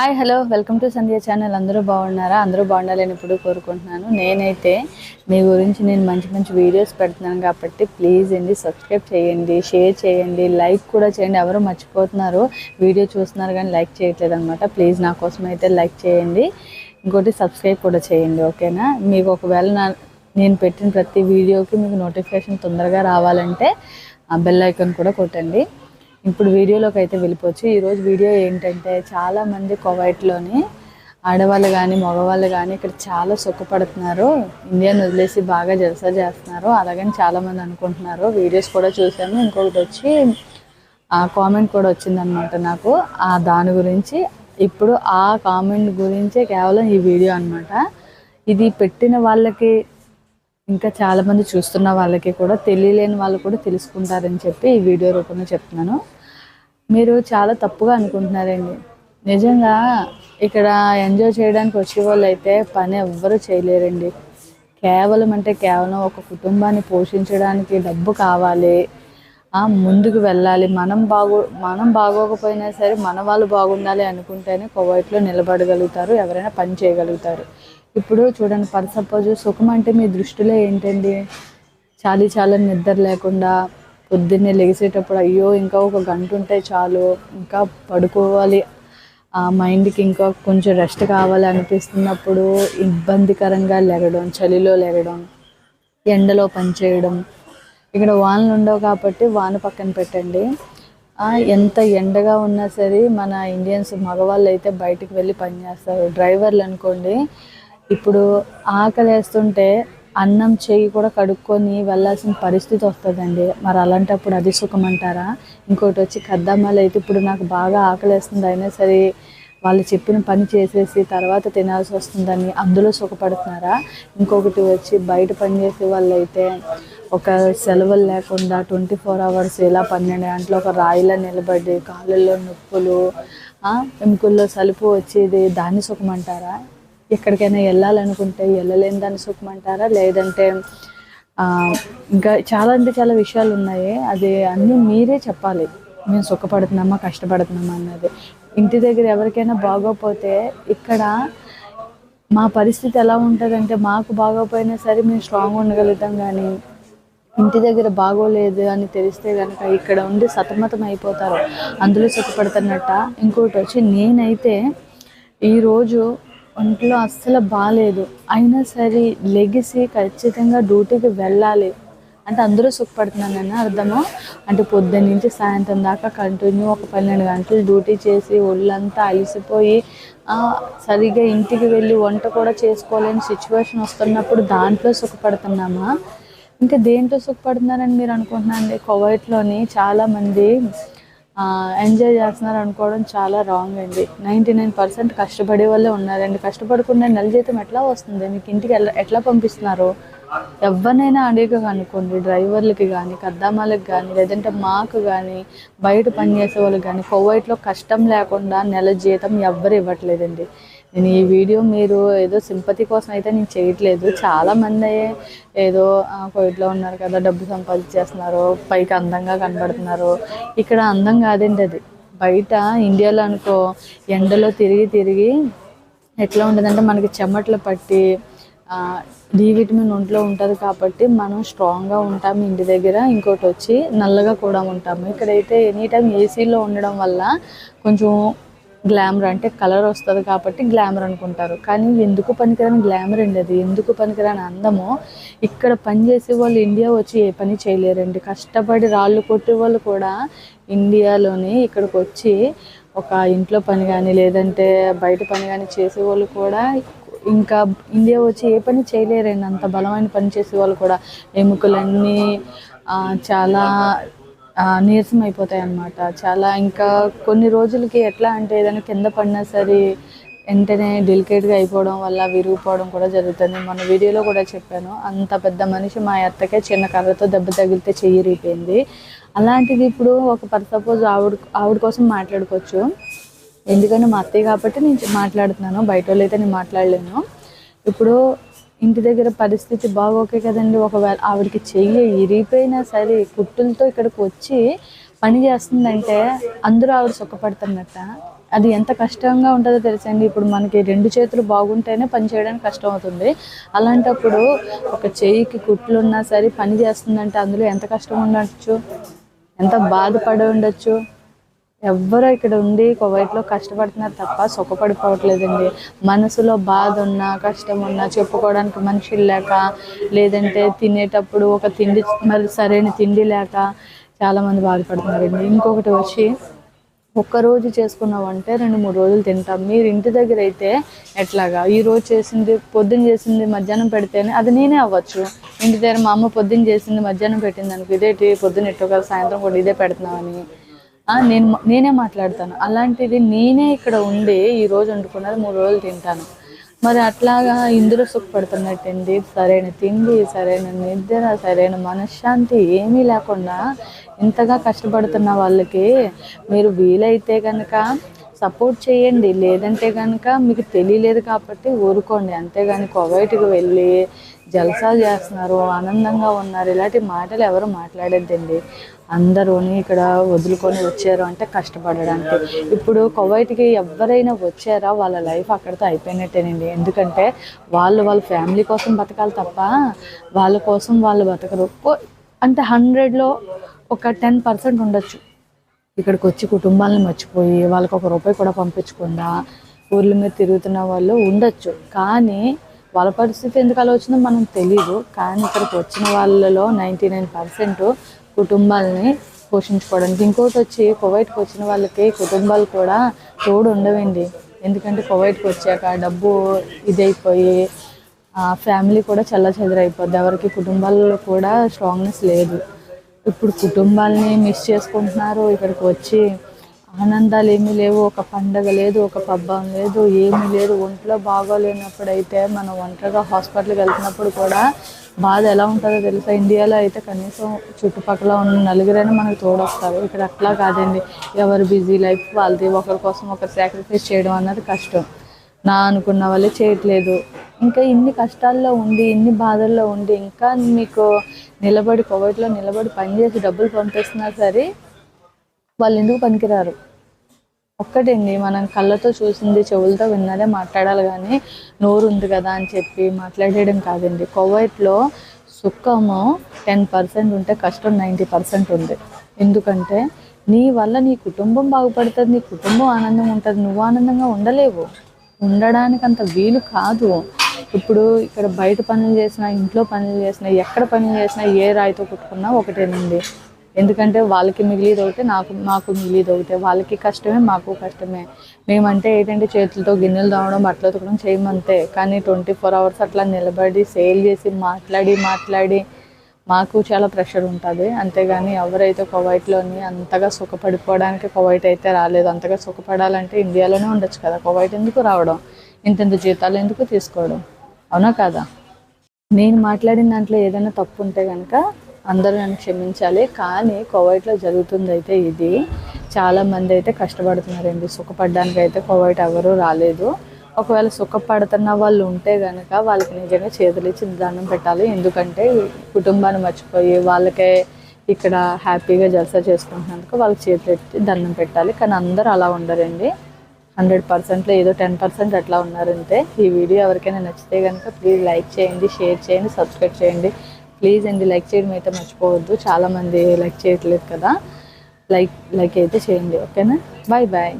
Hi hello welcome to Sandhya channel అందరూ బాగున్నారా? అందరూ బాగుండాలని ఇప్పుడు కోరుకుంటున్నాను. నేనైతే మీ గురించి నేను మంచి మంచి వీడియోస్ పెడుతున్నాను కాబట్టి ప్లీజ్ అండి సబ్స్క్రైబ్ చేయండి షేర్ చేయండి లైక్ కూడా చేయండి. ఎవరు మర్చిపోతున్నారు? వీడియో చూస్తున్నారు కానీ లైక్ చేయట్లేదు అనమాట ప్లీజ్ నా కోసం అయితే లైక్ చేయండి. ఇంకోటి సబ్స్క్రైబ్ కూడా చేయండి ఓకేనా మీకు ఒకవేళ నా నేను పెట్టిన ప్రతి వీడియోకి మీకు నోటిఫికేషన్ తొందరగా రావాలంటే ఆ బెల్ ఐకాన్ కూడా కొట్టండి. ఇప్పుడు వీడియోలోకి అయితే వెళ్ళిపోవచ్చు. ఈరోజు వీడియో ఏంటంటే చాలామంది కొవైట్లోని ఆడవాళ్ళు కానీ మగవాళ్ళు కానీ ఇక్కడ చాలా సుఖపడుతున్నారు. ఇండియాని వదిలేసి బాగా జలసా చేస్తున్నారు. అలాగని చాలామంది అనుకుంటున్నారు. వీడియోస్ కూడా చూసాము ఇంకొకటి వచ్చి ఆ కామెంట్ కూడా వచ్చిందనమాట నాకు. ఆ దాని గురించి ఇప్పుడు ఆ కామెంట్ గురించే కేవలం ఈ వీడియో అనమాట ఇది పెట్టిన వాళ్ళకి ఇంకా చాలామంది చూస్తున్న వాళ్ళకి కూడా తెలియలేని వాళ్ళు కూడా తెలుసుకుంటారని చెప్పి ఈ వీడియో రూపంలో చెప్తున్నాను. మీరు చాలా తప్పుగా అనుకుంటున్నారండి. నిజంగా ఇక్కడ ఎంజాయ్ చేయడానికి వచ్చే వాళ్ళు అయితే పని ఎవ్వరూ చేయలేరండి. కేవలం అంటే కేవలం ఒక కుటుంబాన్ని పోషించడానికి డబ్బు కావాలి. ముందుకు వెళ్ళాలి. మనం బాగో మనం బాగోకపోయినా సరే మన వాళ్ళు బాగుండాలి అనుకుంటేనే కువైట్లో నిలబడగలుగుతారు ఎవరైనా పని చేయగలుగుతారు. ఇప్పుడు చూడండి పర్ సపోజ్ సుఖం అంటే మీ దృష్టిలో ఏంటండి? చాలీ చాలా నిద్ర లేకుండా పొద్దున్నే లెగిసేటప్పుడు అయ్యో ఇంకా ఒక గంట ఉంటే చాలు ఇంకా పడుకోవాలి. ఆ మైండ్కి ఇంకా కొంచెం రెస్ట్ కావాలి అనిపిస్తున్నప్పుడు ఇబ్బందికరంగా లెగడం చలిలో లెగడం ఎండలో పనిచేయడం. ఇక్కడ వానలు ఉండవు కాబట్టి వాన పక్కన పెట్టండి. ఎంత ఎండగా ఉన్నా సరే మన ఇండియన్స్ మగవాళ్ళు అయితే బయటికి వెళ్ళి పనిచేస్తారు డ్రైవర్లు అనుకోండి ఇప్పుడు ఆకలి వేస్తుంటే అన్నం చేయి కూడా కడుక్కొని వెళ్ళాల్సిన పరిస్థితి వస్తుందండి. మరి అలాంటప్పుడు అది సుఖం అంటారా ఇంకోటి వచ్చి కద్దమ్మలు అయితే ఇప్పుడు నాకు బాగా ఆకలేస్తుంది. అయినా సరే వాళ్ళు చెప్పిన పని చేసేసి తర్వాత తినాల్సి వస్తుందని అందులో సుఖపడుతున్నారా? ఇంకొకటి వచ్చి బయట పని చేసే వాళ్ళు అయితే ఒక సెలవులు లేకుండా ట్వంటీ ఫోర్ అవర్స్ ఇలా పన్నెండు గంటలు ఒక రాయిలా నిలబడి కాళ్ళల్లో నొప్పులు ఎముకల్లో సలుపు వచ్చేది దాన్ని సుఖమంటారా? ఎక్కడికైనా వెళ్ళాలనుకుంటే వెళ్ళలేని దాన్ని సుఖమంటారా? లేదంటే ఇంకా చాలా అంటే చాలా విషయాలు ఉన్నాయి. అది అన్నీ మీరే చెప్పాలి. మేము సుఖపడుతున్నామా కష్టపడుతున్నామా అన్నది. ఇంటి దగ్గర ఎవరికైనా బాగోపోతే ఇక్కడ మా పరిస్థితి ఎలా ఉంటుందంటే మాకు బాగోపోయినా సరే మేము స్ట్రాంగ్ ఉండగలుగుతాం కానీ ఇంటి దగ్గర బాగోలేదు అని తెలిస్తే కనుక ఇక్కడ ఉండి సతమతం అయిపోతారు. అందులో సుఖపడుతున్నట్ట? ఇంకోటి వచ్చి నేనైతే ఈరోజు ఒంట్లో అస్సలు బాగాలేదు అయినా సరే లెగిసి ఖచ్చితంగా డ్యూటీకి వెళ్ళాలి. అంటే అందరూ సుఖపడుతున్నానని అర్థము? అంటే పొద్దున్న నుంచి సాయంత్రం దాకా కంటిన్యూ ఒక పన్నెండు గంటలు డ్యూటీ చేసి ఒళ్ళంతా అలిసిపోయి సరిగా ఇంటికి వెళ్ళి వంట కూడా చేసుకోలేని సిచ్యువేషన్ వస్తున్నప్పుడు దాంట్లో సుఖపడుతున్నామా? ఇంకా దేంట్లో సుఖపడుతున్నారని మీరు అనుకుంటున్నారండి? కోవైట్లోని చాలామంది ఎంజాయ్ చేస్తున్నారు అనుకోవడం చాలా రాంగ్ అండి. నైంటీ నైన్ పర్సెంట్ కష్టపడే వాళ్ళే ఉన్నారండి. కష్టపడకుండా నెల జీతం ఎట్లా వస్తుంది మీకు ఇంటికి ఎట్లా పంపిస్తున్నారు? ఎవరినైనా అడిగ అనుకోండి డ్రైవర్లకి కానీ కద్దామాలకు కానీ లేదంటే మాకు కానీ బయట పనిచేసే వాళ్ళకి కానీ కోవైట్లో కష్టం లేకుండా నెల జీతం ఎవ్వరు ఇవ్వట్లేదండి. నేను ఈ వీడియో మీరు ఏదో సింపతి కోసం అయితే నేను చేయట్లేదు. చాలామంది ఏదో కోవిడ్లో ఉన్నారు కదా డబ్బు సంపాదించేస్తున్నారు పైకి అందంగా కనబడుతున్నారు. ఇక్కడ అందం కాదండి అది? బయట ఇండియాలో అనుకో ఎండలో తిరిగి తిరిగి ఎట్లా ఉండదంటే మనకి చెమట్లు పట్టి డి విటమిన్ ఒంట్లో ఉంటుంది కాబట్టి మనం స్ట్రాంగ్గా ఉంటాము ఇంటి దగ్గర. ఇంకోటి వచ్చి నల్లగా కూడా ఉంటాము. ఇక్కడైతే ఎనీ టైం ఏసీలో ఉండడం వల్ల కొంచెం గ్లామర్ అంటే కలర్ వస్తుంది కాబట్టి గ్లామర్ అనుకుంటారు. కానీ ఎందుకు పనికిరాని గ్లామర్ అండి అది? ఎందుకు పనికిరాని అందము ఇక్కడ పని చేసే వాళ్ళు ఇండియా వచ్చి ఏ పని చేయలేరండి. కష్టపడి రాళ్ళు కొట్టే వాళ్ళు కూడా ఇండియాలోని ఇక్కడికి వచ్చి ఒక ఇంట్లో పని కానీ లేదంటే బయట పని కానీ చేసేవాళ్ళు కూడా ఇంకా ఇండియా వచ్చి ఏ పని చేయలేరండి. అంత బలమైన పని చేసే వాళ్ళు కూడా. ఎముకలన్నీ చాలా నీరసం అయిపోతాయి అన్నమాట చాలా ఇంకా కొన్ని రోజులకి ఎట్లా అంటే ఏదైనా కింద పడినా సరే వెంటనే డెలికేట్గా అయిపోవడం వల్ల విరిగిపోవడం కూడా జరుగుతుంది. మన వీడియోలో కూడా చెప్పాను. అంత పెద్ద మనిషి మా అత్తకే చిన్న కర్రతో దెబ్బ తగిలితే చెయ్యి అలాంటిది ఇప్పుడు ఒక పర్ సపోజ్ ఆవిడ ఆవిడ కోసం మాట్లాడుకోవచ్చు. ఎందుకంటే మా అత్తయ్య కాబట్టి నేను మాట్లాడుతున్నాను. బయట వాళ్ళు అయితే నేను మాట్లాడలేను. ఇప్పుడు ఇంటి దగ్గర పరిస్థితి బాగోకే కదండి. ఒకవేళ ఆవిడకి చెయ్యి ఇరిగిపోయినా సరే కుట్టులతో ఇక్కడికి వచ్చి పని చేస్తుందంటే అందరూ ఆవిడ సుఖపడుతున్నట్ట అది ఎంత కష్టంగా ఉంటుందో తెలుసండి. ఇప్పుడు మనకి రెండు చేతులు బాగుంటేనే పని చేయడానికి కష్టం అవుతుంది. అలాంటప్పుడు ఒక చెయ్యికి కుట్లు ఉన్నా సరే పని చేస్తుందంటే అందులో ఎంత కష్టం ఉండొచ్చు? ఎంత బాధపడి ఉండొచ్చు? ఎవ్వరూ ఇక్కడ ఉండి కువైట్లో కష్టపడుతున్నారు తప్ప సుఖపడిపోవట్లేదండి. మనసులో బాధ ఉన్నా కష్టం ఉన్నా చెప్పుకోవడానికి మనుషులు లేక లేదంటే తినేటప్పుడు ఒక తిండి మరి సరైన తిండి లేక చాలామంది బాధపడుతున్నారండి. ఇంకొకటి వచ్చి ఒక్కరోజు చేసుకున్నాం అంటే రెండు మూడు రోజులు తింటాం. మీరు ఇంటి దగ్గర అయితే ఎట్లాగా? ఈ రోజు చేసింది పొద్దున్న చేసింది మధ్యాహ్నం పెడితేనే అది నేనే అవ్వచ్చు. ఇంటి దగ్గర మా అమ్మ పొద్దున్న చేసింది మధ్యాహ్నం పెట్టింది అనుకో ఇదేటి పొద్దున్న ఎట్టో కదా సాయంత్రం కూడా ఇదే పెడుతున్నామని నేను నేనే మాట్లాడతాను. అలాంటిది నేనే ఇక్కడ ఉండి ఈ రోజు వండుకున్నది మూడు రోజులు తింటాను. మరి అట్లాగా ఇందులో సుఖపడుతున్నట్టండి. సరైన తిండి సరైన నిద్ర సరైన మనశ్శాంతి ఏమీ లేకుండా ఇంతగా కష్టపడుతున్న వాళ్ళకి మీరు వీలైతే కనుక సపోర్ట్ చేయండి. లేదంటే కనుక మీకు తెలియలేదు కాబట్టి ఊరుకోండి. అంతేగాని కువైట్కి వెళ్ళి జలసాలు చేస్తున్నారు ఆనందంగా ఉన్నారు. ఇలాంటి మాటలు ఎవరు మాట్లాడద్దండి. అందరూని ఇక్కడ వదులుకొని వచ్చారు అంటే కష్టపడడానికి. ఇప్పుడు కువైట్కి ఎవరైనా వచ్చారా? వాళ్ళ లైఫ్ అక్కడితో అయిపోయినట్టేనండి. ఎందుకంటే వాళ్ళు వాళ్ళ ఫ్యామిలీ కోసం బతకాలి తప్ప వాళ్ళ కోసం వాళ్ళు బతకరు. ఓ- అంటే హండ్రెడ్లో ఒక టెన్ పర్సెంట్ ఉండొచ్చు. ఇక్కడికి వచ్చి కుటుంబాలను మర్చిపోయి వాళ్ళకి ఒక రూపాయి కూడా పంపించకుండా ఊర్ల మీద తిరుగుతున్న వాళ్ళు ఉండొచ్చు. కానీ వాళ్ళ పరిస్థితి ఎందుకు అలా వచ్చిందో మనం తెలియదు కానీ ఇక్కడికి వచ్చిన వాళ్ళలో నైంటీ నైన్ పర్సెంట్ కుటుంబాలని పోషించుకోవడానికి. ఇంకోటి వచ్చి కువైట్కి వచ్చిన వాళ్ళకి కుటుంబాలు కూడా తోడు ఉండవండి. ఎందుకంటే కువైట్కి వచ్చాక డబ్బు ఇదైపోయి ఫ్యామిలీ కూడా చల్ల చెదరైపోద్ది ఎవరికి కుటుంబాల్లో కూడా స్ట్రాంగ్నెస్ లేదు. ఇప్పుడు కుటుంబాలని మిస్ చేసుకుంటున్నారు ఇక్కడికి వచ్చి ఆనందాలు ఏమీ లేవు ఒక పండగ లేదు ఒక పబ్బం లేదు ఏమీ లేదు ఒంట్లో బాగోలేనప్పుడు అయితే మనం ఒంటరిగా హాస్పిటల్కి వెళ్తున్నప్పుడు కూడా బాధ ఎలా ఉంటుందో తెలుసా? ఇండియాలో అయితే కనీసం చుట్టుపక్కల ఉన్న నలుగురైనా మనకు తోడొస్తారు. ఇక్కడ అట్లా కాదండి. ఎవరు బిజీ లైఫ్ వాళ్ళది ఒకరి కోసం ఒకరు సాక్రిఫైస్ చేయడం అన్నది కష్టం. నా అనుకున్న వాళ్ళే చేయట్లేదు. ఇంకా ఇన్ని కష్టాల్లో ఉండి ఇన్ని బాధల్లో ఉండి ఇంకా మీకు నిలబడి కోవిడ్లో నిలబడి పనిచేసి డబ్బులు పంపిస్తున్నా సరే వాళ్ళు ఎందుకు పనికిరారు? ఒక్కటండి మనం కళ్ళతో చూసింది చెవులతో విన్నదే మాట్లాడాలి కానీ నోరు ఉంది కదా అని చెప్పి మాట్లాడేయడం కాదండి. కోవైట్లో సుఖము టెన్ పర్సెంట్ ఉంటే కష్టం నైంటీ పర్సెంట్ ఉంది. ఎందుకంటే నీ వల్ల నీ కుటుంబం బాగుపడుతుంది నీ కుటుంబం ఆనందంగా ఉంటుంది నువ్వు ఆనందంగా ఉండలేవు. ఉండడానికి అంత వీలు కాదు. ఇప్పుడు ఇక్కడ బయట పనులు చేసినా ఇంట్లో పనులు చేసినా ఎక్కడ పనులు చేసినా ఏ రాయితో కుట్టుకున్నా ఒకటేనండి. ఎందుకంటే వాళ్ళకి మిగిలిది ఒకటే నాకు మాకు మిగిలిది ఒకటే. వాళ్ళకి కష్టమే మాకు కష్టమే. మేమంటే ఏంటంటే చేతులతో గిన్నెలు తోమడం బట్టలు ఉతకడం చేయమంతే. కానీ ట్వంటీ ఫోర్ అవర్స్ అట్లా నిలబడి సేల్ చేసి మాట్లాడి మాట్లాడి మాకు చాలా ప్రెషర్ ఉంటుంది. అంతేగాని ఎవరైతే కువైట్లోని అంతగా సుఖపడిపోవడానికి కువైట్ అయితే రాలేదు. అంతగా సుఖపడాలంటే ఇండియాలోనే ఉండొచ్చు కదా. కువైట్ ఎందుకు రావడం? ఇంతెంత జీతాలు ఎందుకు తీసుకోవడం? అవునా కాదా? నేను మాట్లాడిన దాంట్లో ఏదైనా తప్పు ఉంటే కనుక అందరూ నన్ను క్షమించాలి. కానీ కోవైట్లో జరుగుతుంది అయితే ఇది. చాలామంది అయితే కష్టపడుతున్నారండి. సుఖపడడానికి అయితే కోవైట్ ఎవరూ రాలేదు. ఒకవేళ సుఖపడుతున్న వాళ్ళు ఉంటే కనుక వాళ్ళకి నిజంగా చేతులు ఇచ్చి దండం పెట్టాలి. ఎందుకంటే కుటుంబాన్ని మర్చిపోయి వాళ్ళకే ఇక్కడ హ్యాపీగా జల్సా చేసుకుంటున్నందుకు వాళ్ళకి చేతులు ఎత్తి దండం పెట్టాలి. కానీ అందరూ అలా ఉండరండి. హండ్రెడ్ పర్సెంట్లో ఏదో టెన్ పర్సెంట్ అట్లా ఉన్నారంటే ఈ వీడియో ఎవరికైనా నచ్చితే కనుక ప్లీజ్ లైక్ చేయండి షేర్ చేయండి సబ్స్క్రైబ్ చేయండి. ప్లీజ్ అండి లైక్ చేయడం అయితే మర్చిపోవద్దు. చాలామంది లైక్ చేయట్లేదు కదా. లైక్ లైక్ అయితే చేయండి. ఓకేనా? Bye bye.